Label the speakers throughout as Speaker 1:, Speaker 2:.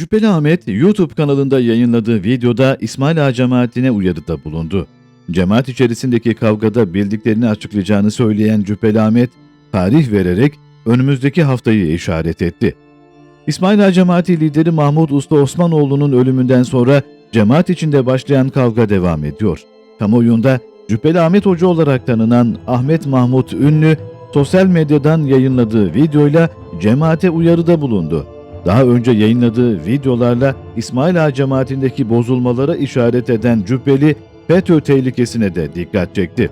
Speaker 1: Cübbeli Ahmet YouTube kanalında yayınladığı videoda İsmail Ağa cemaatine uyarıda bulundu. Cemaat içerisindeki kavgada bildiklerini açıklayacağını söyleyen Cübbeli Ahmet, tarih vererek önümüzdeki haftayı işaret etti. İsmail Ağa cemaati lideri Mahmud Usta Osmanoğlu'nun ölümünden sonra cemaat içinde başlayan kavga devam ediyor. Kamuoyunda Cübbeli Ahmet Hoca olarak tanınan Ahmet Mahmut Ünlü, sosyal medyadan yayınladığı videoyla cemaate uyarıda bulundu. Daha önce yayınladığı videolarla İsmail Ağa cemaatindeki bozulmalara işaret eden Cübbeli, FETÖ tehlikesine de dikkat çekti.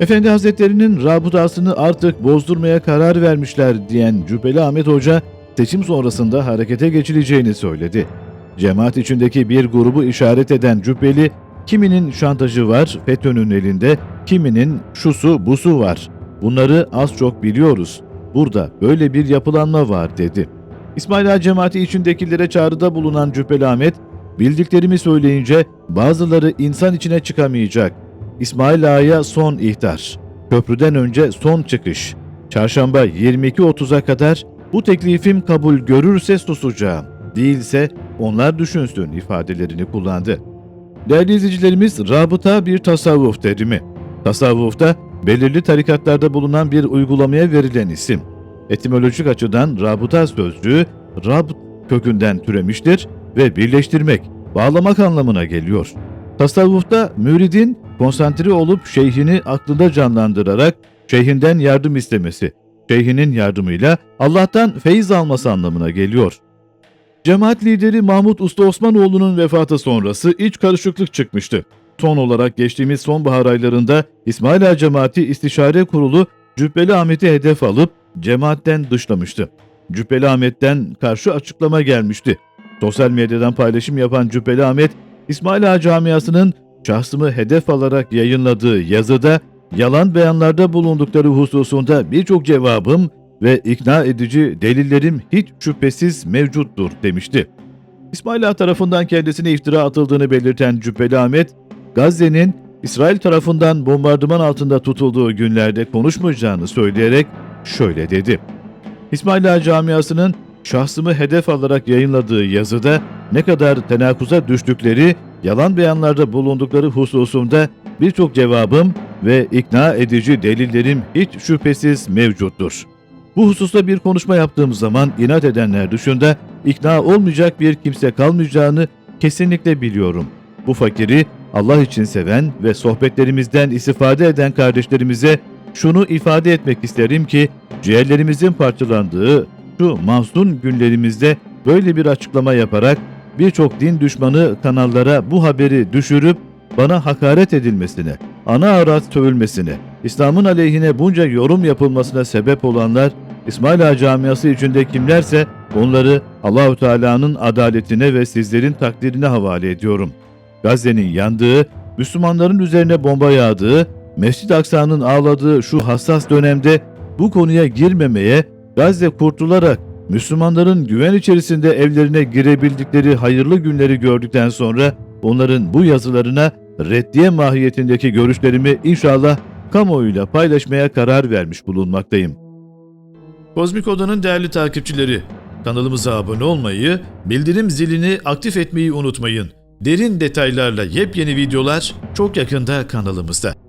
Speaker 1: Efendi Hazretleri'nin rabıtasını artık bozdurmaya karar vermişler diyen Cübbeli Ahmet Hoca, seçim sonrasında harekete geçileceğini söyledi. Cemaat içindeki bir grubu işaret eden Cübbeli, kiminin şantajı var FETÖ'nün elinde, kiminin şusu busu var. Bunları az çok biliyoruz. Burada böyle bir yapılanma var dedi. İsmail Ağa cemaati içindekilere çağrıda bulunan Cübbeli Ahmet, bildiklerimi söyleyince bazıları insan içine çıkamayacak. İsmail Ağa'ya son ihtar. Köprüden önce son çıkış. Çarşamba 22.30'a kadar bu teklifim kabul görürse susacağım. Değilse onlar düşünsün ifadelerini kullandı. Değerli izleyicilerimiz, rabıta bir tasavvuf terimi. Tasavvufta belirli tarikatlarda bulunan bir uygulamaya verilen isim. Etimolojik açıdan rabıta sözcüğü rab kökünden türemiştir ve birleştirmek, bağlamak anlamına geliyor. Tasavvufta müridin konsantre olup şeyhini aklında canlandırarak şeyhinden yardım istemesi, şeyhinin yardımıyla Allah'tan feyiz alması anlamına geliyor. Cemaat lideri Mahmut Usta Osmanoğlu'nun vefatı sonrası iç karışıklık çıkmıştı. Son olarak geçtiğimiz sonbahar aylarında İsmail Ağa Cemaati İstişare Kurulu Cübbeli Ahmet'i hedef alıp cemaatten dışlamıştı. Cübbeli Ahmet'ten karşı açıklama gelmişti. Sosyal medyadan paylaşım yapan Cübbeli Ahmet, İsmail Ağa Camiası'nın şahsımı hedef alarak yayınladığı yazıda yalan beyanlarda bulundukları hususunda birçok cevabım ve ikna edici delillerim hiç şüphesiz mevcuttur demişti. İsmail Ağa tarafından kendisine iftira atıldığını belirten Cübbeli Ahmet, Gazze'nin İsrail tarafından bombardıman altında tutulduğu günlerde konuşmayacağını söyleyerek şöyle dedi. İsmail Ağa camiasının şahsımı hedef alarak yayınladığı yazıda ne kadar tenakuza düştükleri, yalan beyanlarda bulundukları hususunda birçok cevabım ve ikna edici delillerim hiç şüphesiz mevcuttur. Bu hususta bir konuşma yaptığım zaman inat edenler dışında ikna olmayacak bir kimse kalmayacağını kesinlikle biliyorum. Bu fakiri Allah için seven ve sohbetlerimizden istifade eden kardeşlerimize şunu ifade etmek isterim ki ciğerlerimizin parçalandığı şu mahzun günlerimizde böyle bir açıklama yaparak birçok din düşmanı kanallara bu haberi düşürüp bana hakaret edilmesine, ana arat sövülmesine, İslam'ın aleyhine bunca yorum yapılmasına sebep olanlar İsmail Ağa camiası içinde kimlerse onları Allahü Teala'nın adaletine ve sizlerin takdirine havale ediyorum. Gazze'nin yandığı, Müslümanların üzerine bomba yağdığı, Mescid-i Aksa'nın ağladığı şu hassas dönemde bu konuya girmemeye, Gazze kurtularak Müslümanların güven içerisinde evlerine girebildikleri hayırlı günleri gördükten sonra onların bu yazılarına reddiye mahiyetindeki görüşlerimi inşallah kamuoyuyla paylaşmaya karar vermiş bulunmaktayım. Kozmik Oda'nın değerli takipçileri, kanalımıza abone olmayı, bildirim zilini aktif etmeyi unutmayın. Derin detaylarla yepyeni videolar çok yakında kanalımızda.